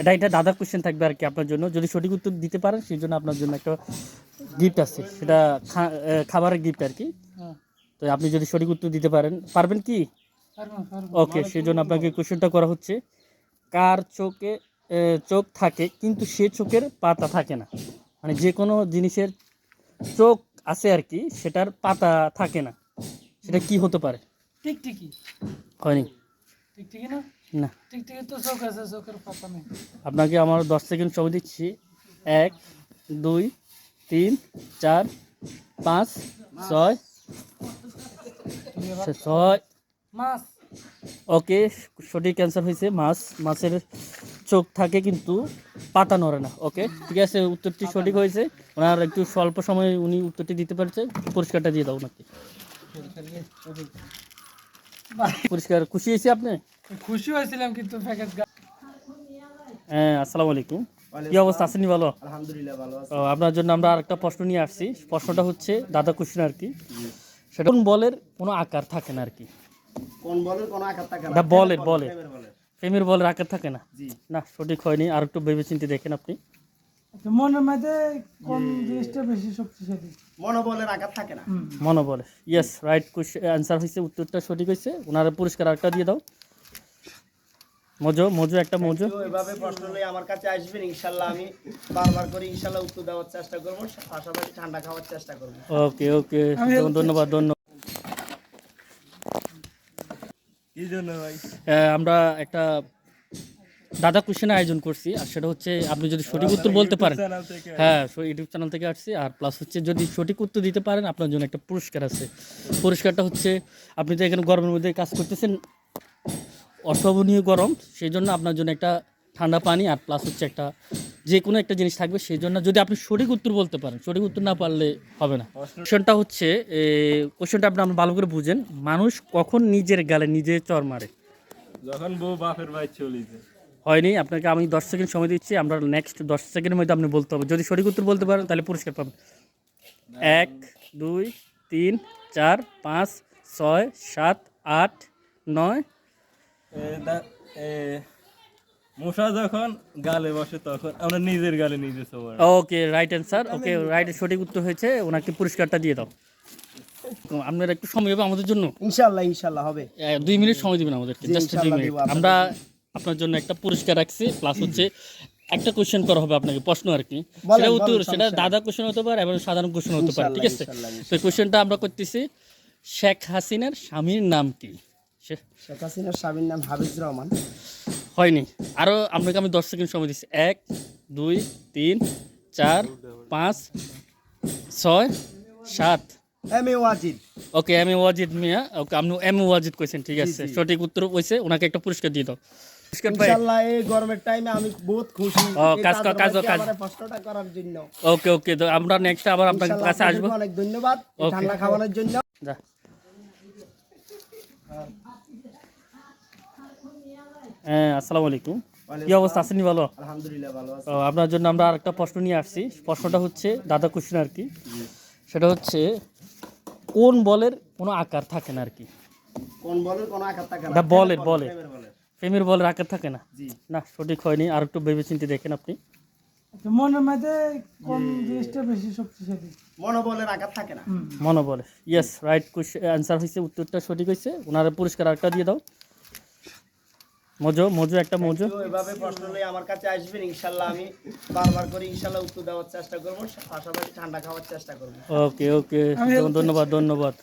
এটা এটা দাদার কোশ্চেন থাকবে আর কি আপনার জন্য। যদি সঠিক উত্তর দিতে পারেন সেই জন্য আপনার জন্য একটা গিফট আছে। সেটা খাবারের গিফট আর কি। হ্যাঁ। তো আপনি যদি সঠিক উত্তর দিতে পারেন পারবেন কি? ওকে সেই জন্য আপনাকে কোশ্চেনটা করা হচ্ছে কার চোখে চোখ থাকে কিন্তু সে চোখের পাতা থাকে না? মানে যে কোনো জিনিসের চোখ আছে আর কি সেটার পাতা থাকে না। সেটা কি হতে পারে? টিকটিকি। হয়নি। টিকটিকি না? না। টিকটিকি তো চোখ আছে চোখের পাতা নেই। আপনাকে আমার দশ সেকেন্ড সময় দিচ্ছি। এক দুই তিন চার পাঁচ ছয়। ছয়। মাছ। ওকে সঠিক অ্যান্সার হয়েছে মাছ। মাছের চোখ থাকে কিন্তু পাতা নড়ে না। ওকে ঠিক আছে উত্তরটি সঠিক হয়েছে। ওনার একটু স্বল্প সময়ে উনি উত্তরটি দিতে পারছে। পুরস্কারটা দিয়ে দাও নাকি বাহ, পুরস্কার খুশি হয়েছে আপনি? খুশি হয়েছিলাম কিন্তু হ্যাঁ আসসালামু আলাইকুম। কি অবস্থা আসেনি ভালো? আলহামদুলিল্লাহ ভালো আছে। আপনার জন্য আমরা আরেকটা প্রশ্ন নিয়ে আসছি। প্রশ্নটা হচ্ছে দাদা কোশ্চেন আর কি। সেটা কোন বলের কোনো আকার থাকে না আর কি? কোন বলের কোনো আঘাত থাকে না? বলের বলের প্রেমের বলের। আকার থাকে না? না সঠিক হয়নি। আর একটু ভেবে চিন্তে দেখেন আপনি। মনের মধ্যে কোন জিনিসটা বেশি শক্তিশালী? মনোবলের আঘাত থাকে না। হুম। ইয়েস রাইট অ্যান্সার হয়েছে উত্তরটা সঠিক হয়েছে ওনার পুরস্কার আরেকটা দিয়ে দাও। মজো মজো একটা মজো। এভাবে প্রশ্ন লই আমার কাছে আসবেন ইনশাল্লাহ আমি বারবার করে ইনশাল্লাহ উত্তর দেওয়ার চেষ্টা করব পাশাপাশি ঠান্ডা খাওয়ার চেষ্টা করব। ওকে ওকে ধন্যবাদ ধন্যবাদ। আমরা একটা দাদা কোশ্চেনের আয়োজন করছি আর সেটা হচ্ছে আপনি যদি সঠিক উত্তর বলতে পারেন। হ্যাঁ ইউটিউব চ্যানেল থেকে আসছি আর প্লাস হচ্ছে যদি সঠিক উত্তর দিতে পারেন আপনার জন্য একটা পুরস্কার আছে। পুরস্কারটা হচ্ছে আপনি তো এখানে গরমের মধ্যে কাজ করতেছেন অসহনীয় গরম সেই জন্য আপনার জন্য একটা ঠান্ডা পানি আর প্লাস হচ্ছে একটা যে কোনো একটা জিনিস থাকবে সেই জন্য যদি আপনি সঠিক উত্তর বলতে পারেন সঠিক উত্তর না পারলে হবে না। কোশ্চেনটা হচ্ছে কোশ্চেনটা আপনি আপনি ভালো করে বুঝেন মানুষ কখন নিজের গালে নিজে চর মারে? যখন বউ বাপের বাড়ি চলিছে হয়নি আপনাকে আমি দশ সেকেন্ড সময় দিচ্ছি আমরা নেক্সট দশ সেকেন্ডের মধ্যে আপনি বলতে হবে। যদি সঠিক উত্তর বলতে পারেন তাহলে পুরস্কার পাবেন। এক দুই তিন চার পাঁচ ছয় সাত আট নয় মশা যখন গালে বসে তখন আমরা নিজের গালে নিজে সবার। Okay right answer okay right সঠিক উত্তর হয়েছে। ওনাকে পুরস্কারটা দিয়ে দাও। আপনার একটু সময় হবে আমাদের জন্য? ইনশাল্লাহ ইনশাল্লাহ হবে। দুই মিনিট সময় দিবেন আমাদেরকে জাস্ট দুই মিনিট। আমরা আপনার জন্য একটা পুরস্কার রাখছি প্লাস হচ্ছে একটা কোশ্চেন করা হবে আপনাকে প্রশ্ন আর কি। সেটা উত্তর সেটা দাদা কোশ্চেন হতে পারে এবং সাধারণ কোশ্চেন হতে পারে ঠিক আছে? তো কোশ্চেনটা আমরা করতেছি শেখ হাসিনার স্বামীর নাম কি? শেখ হাসিনার স্বামীর নাম হাফিজ রহমান। হয়নি। আরও আপনাকে আমি দশ সেকেন্ড সময় দিচ্ছি। এক দুই তিন চার পাঁচ ছয় সাত। M A Wajid. Okay M A Wajid Miah. Okay আপনি এম এ ওয়াজিদ কইছেন ঠিক আছে। সঠিক উত্তর কইছে ওনাকে একটা পুরস্কার দিয়ে দাও। এই গরমের টাইমে আমি বহুত খুশি। ও, কাজ কাজ কাজ। মধ্যে করার জন্য। ওকে ওকে তো আমরা নেক্সট আবার আপনার কাছে আসব। অনেক ধন্যবাদ। ঠান্ডা খাওয়ানোর জন্য। হ্যাঁ আসসালামু আলাইকুম। কি অবস্থা? আছেন ভালো? আলহামদুলিল্লাহ ভালো আছে। ও, আপনার জন্য আমরা আরেকটা প্রশ্ন নিয়ে আসছি। প্রশ্নটা হচ্ছে দাদা কোশ্চেন আর কি সেটা হচ্ছে কোন বলের কোনো আকার থাকে না আর কি? কোন বলের কোনো আঘাত থাকে না? দা বলের বলের। প্রেমের বলের। আকার থাকে না? না সঠিক হয়নি। আর একটু ভেবে চিন্তে দেখেন আপনি। মনের মধ্যে কোন জিনিসটা বেশি শক্তিশালী? মনোবলের আঘাত থাকে না। হুম। মনে বলে ইয়েস রাইট অ্যান্সার হয়েছে উত্তরটা সঠিক হয়েছে ওনার পুরস্কার আরেকটা দিয়ে দাও। মজো মজো একটা মজো। এভাবে প্রশ্ন লই আমার কাছে আসবেন ইনশাল্লাহ আমি বারবার করে ইনশাল্লাহ উত্তর দেওয়ার চেষ্টা করব পাশাপাশি ঠান্ডা খাওয়ার চেষ্টা করব। ওকে ওকে ধন্যবাদ ধন্যবাদ।